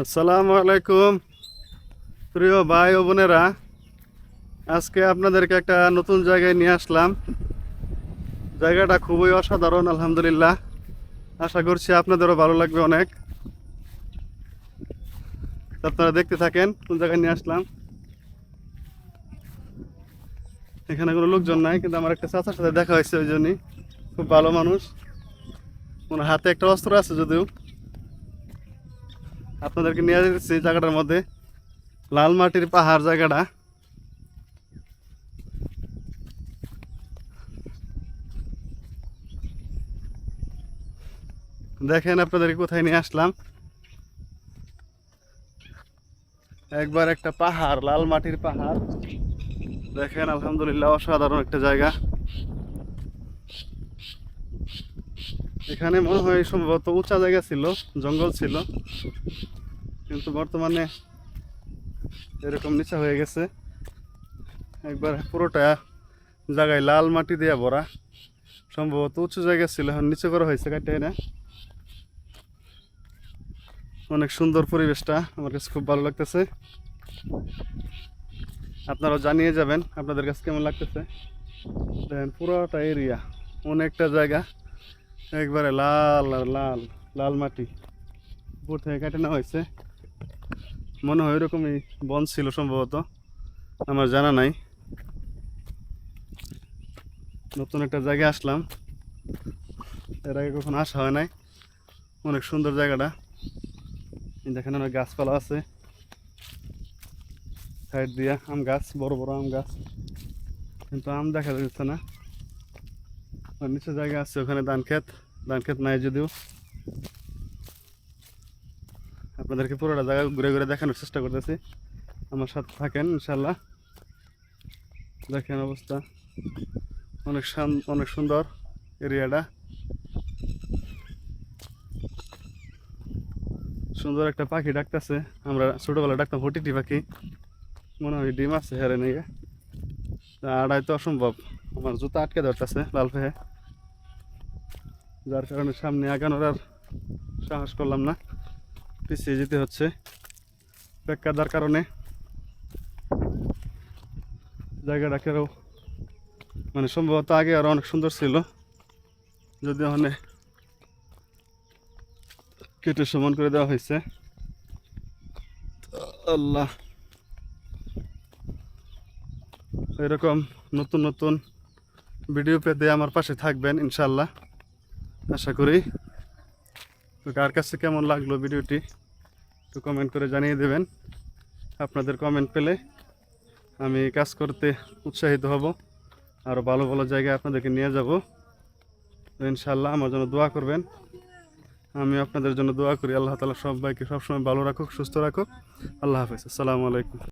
আসসালামু আলাইকুম। প্রিয় ভাই ও বোনেরা, আজকে আপনাদেরকে একটা নতুন জায়গায় নিয়ে আসলাম। জায়গাটা খুবই অসাধারণ, আলহামদুলিল্লাহ। আশা করছি আপনাদেরও ভালো লাগবে অনেক। আপনারা দেখতে থাকেন কোন জায়গায় নিয়ে আসলাম। এখানে কোনো লোকজন নাই, কিন্তু আমার একটা চাচার সাথে দেখা হয়েছে ওই জন্যই। খুব ভালো মানুষ। ওনার হাতে একটা অস্ত্র আছে যদিও। আপনাদেরকে নিয়ে যাচ্ছি জায়গাটার মধ্যে। লাল মাটির পাহাড় জায়গাটা। দেখেন আপনাদেরকে কোথায় নিয়ে আসলাম। একবার একটা পাহাড়, লাল মাটির পাহাড়। দেখেন, আলহামদুলিল্লাহ, অসাধারণ একটা জায়গা। এখানে মনে হয় সম্ভবত উঁচা জায়গা ছিল, জঙ্গল ছিল। কিন্তু বর্তমানে এরকম নিচা হয়ে গেছে। একবার পুরোটা জায়গায় লাল মাটি দিয়ে ভরা। সম্ভবত উঁচু জায়গা ছিল, এখন নিচে করা হয়েছে, কাটে না। অনেক সুন্দর পরিবেশটা, আমার কাছে খুব ভালো লাগতেছে। আপনারাও জানিয়ে যাবেন, আপনাদের কাছে কেমন লাগতেছে? দেখেন, পুরোটা এরিয়া অনেকটা জায়গা। একবারে লাল আর লাল লাল মাটি। উপর থেকে কেটে নেওয়া হয়েছে। মনে হয় ওইরকমই বন ছিল সম্ভবত, আমার জানা নাই। নতুন একটা জায়গায় আসলাম। এর আগে কখনো আসা হয় নাই। অনেক সুন্দর জায়গাটা। দেখেন অনেক গাছপালা আছে। সাইড দিয়া আম গাছ, বড় বড় আম গাছ। কিন্তু আম দেখা যাচ্ছে না। নিচে জায়গা আছে ওখানে ধান ক্ষেত। ধান ক্ষেত নাই যদিও। আপনাদেরকে পুরোটা জায়গা ঘুরে ঘুরে দেখানোর চেষ্টা করতেছি। আমার সাথে থাকেন ইনশাল্লাহ দেখেন অবস্থা। অনেক অনেক সুন্দর এরিয়াটা। সুন্দর একটা পাখি ডাকতেছে। আমরা ছোটোবেলা ডাকতাম হটিটি পাখি। মনে হয় ডিম আছে হেরে নিয়ে। আড়াই তো অসম্ভব। আমার জুতা আটকে ধরতেছে লাল ফেহে যার কারণে সামনে আগানোর আর সাহস করলাম না। পিছিয়ে যেতে হচ্ছে। বেকাদার কারণে জায়গাটা কেউ মানে সম্ভবত আগে আরও অনেক সুন্দর ছিল। যদি ওখানে কেটে সমান করে দেওয়া হয়েছে। আল্লাহ। এরকম নতুন নতুন ভিডিও পেতে আমার পাশে থাকবেন ইনশাল্লাহ আশা করি। তো কার কাছে কেমন লাগল ভিডিওটি, একটু কমেন্ট করে জানিয়ে দেবেন। আপনাদের কমেন্ট পেলে আমি কাজ করতে উৎসাহিত হব আরও ভালো ভালো জায়গায় আপনাদেরকে নিয়ে যাব। ইনশাল্লাহ আমার জন্য দোয়া করবেন। আমি আপনাদের জন্য দোয়া করি। আল্লাহ তালা সবাইকে সবসময় ভালো রাখুক, সুস্থ রাখুক। আল্লাহ হাফিজ। আসসালামু আলাইকুম।